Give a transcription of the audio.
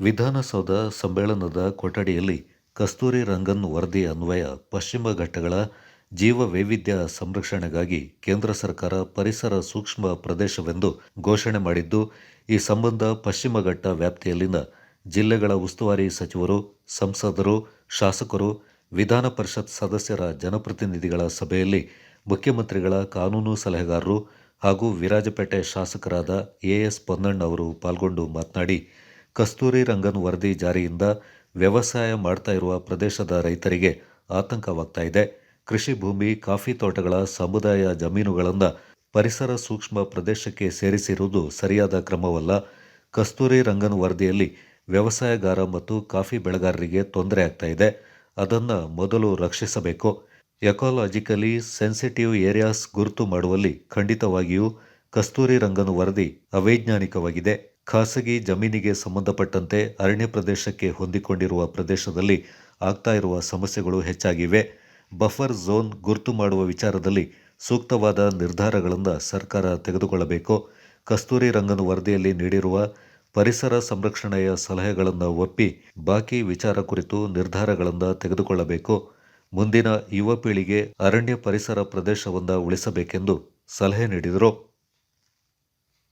ವಿಧಾನಸೌಧ ಸಮ್ಮೇಳನದ ಕೊಠಡಿಯಲ್ಲಿ ಕಸ್ತೂರಿ ರಂಗನ್ ವರದಿ ಅನ್ವಯ ಪಶ್ಚಿಮ ಘಟ್ಟಗಳ ಜೀವ ವೈವಿಧ್ಯ ಸಂರಕ್ಷಣೆಗಾಗಿ ಕೇಂದ್ರ ಸರ್ಕಾರ ಪರಿಸರ ಸೂಕ್ಷ್ಮ ಪ್ರದೇಶವೆಂದು ಘೋಷಣೆ ಮಾಡಿದ್ದು, ಈ ಸಂಬಂಧ ಪಶ್ಚಿಮ ಘಟ್ಟ ವ್ಯಾಪ್ತಿಯಲ್ಲಿನ ಜಿಲ್ಲೆಗಳ ಉಸ್ತುವಾರಿ ಸಚಿವರು, ಸಂಸದರು, ಶಾಸಕರು, ವಿಧಾನ ಪರಿಷತ್ ಸದಸ್ಯರ ಜನಪ್ರತಿನಿಧಿಗಳ ಸಭೆಯಲ್ಲಿ ಮುಖ್ಯಮಂತ್ರಿಗಳ ಕಾನೂನು ಸಲಹೆಗಾರರು ಹಾಗೂ ವಿರಾಜಪೇಟೆ ಶಾಸಕರಾದ ಎಎಸ್ ಪೊನ್ನಣ್ಣ ಅವರು ಪಾಲ್ಗೊಂಡು ಮಾತನಾಡಿ ಕಸ್ತೂರಿ ರಂಗನ್ ವರದಿ ಜಾರಿಯಿಂದ ವ್ಯವಸಾಯ ಮಾಡ್ತಾ ಇರುವ ಪ್ರದೇಶದ ರೈತರಿಗೆ ಆತಂಕವಾಗ್ತಾ ಇದೆ. ಕೃಷಿ ಭೂಮಿ, ಕಾಫಿ ತೋಟಗಳ ಸಮುದಾಯ ಜಮೀನುಗಳನ್ನು ಪರಿಸರ ಸೂಕ್ಷ್ಮ ಪ್ರದೇಶಕ್ಕೆ ಸೇರಿಸಿರುವುದು ಸರಿಯಾದ ಕ್ರಮವಲ್ಲ. ಕಸ್ತೂರಿ ರಂಗನ್ ವರದಿಯಲ್ಲಿ ವ್ಯವಸಾಯಗಾರ ಮತ್ತು ಕಾಫಿ ಬೆಳೆಗಾರರಿಗೆ ತೊಂದರೆ ಆಗ್ತಾ ಇದೆ. ಅದನ್ನು ಮೊದಲು ರಕ್ಷಿಸಬೇಕು. ಎಕಾಲಜಿಕಲಿ ಸೆನ್ಸಿಟಿವ್ ಏರಿಯಾಸ್ ಗುರುತು ಮಾಡುವಲ್ಲಿ ಖಂಡಿತವಾಗಿಯೂ ಕಸ್ತೂರಿ ರಂಗನ್ ವರದಿ ಅವೈಜ್ಞಾನಿಕವಾಗಿದೆ. ಖಾಸಗಿ ಜಮೀನಿಗೆ ಸಂಬಂಧಪಟ್ಟಂತೆ ಅರಣ್ಯ ಪ್ರದೇಶಕ್ಕೆ ಹೊಂದಿಕೊಂಡಿರುವ ಪ್ರದೇಶದಲ್ಲಿ ಆಗ್ತಾ ಇರುವ ಸಮಸ್ಯೆಗಳು ಹೆಚ್ಚಾಗಿವೆ. ಬಫರ್ ಝೋನ್ ಗುರುತು ಮಾಡುವ ವಿಚಾರದಲ್ಲಿ ಸೂಕ್ತವಾದ ನಿರ್ಧಾರಗಳನ್ನು ಸರ್ಕಾರ ತೆಗೆದುಕೊಳ್ಳಬೇಕು. ಕಸ್ತೂರಿ ರಂಗನ್ ವರದಿಯಲ್ಲಿ ನೀಡಿರುವ ಪರಿಸರ ಸಂರಕ್ಷಣೆಯ ಸಲಹೆಗಳನ್ನು ಒಪ್ಪಿ ಬಾಕಿ ವಿಚಾರ ಕುರಿತು ನಿರ್ಧಾರಗಳನ್ನು ತೆಗೆದುಕೊಳ್ಳಬೇಕು. ಮುಂದಿನ ಯುವ ಪೀಳಿಗೆ ಅರಣ್ಯ ಪರಿಸರ ಪ್ರದೇಶವನ್ನು ಉಳಿಸಬೇಕೆಂದು ಸಲಹೆ ನೀಡಿದರು.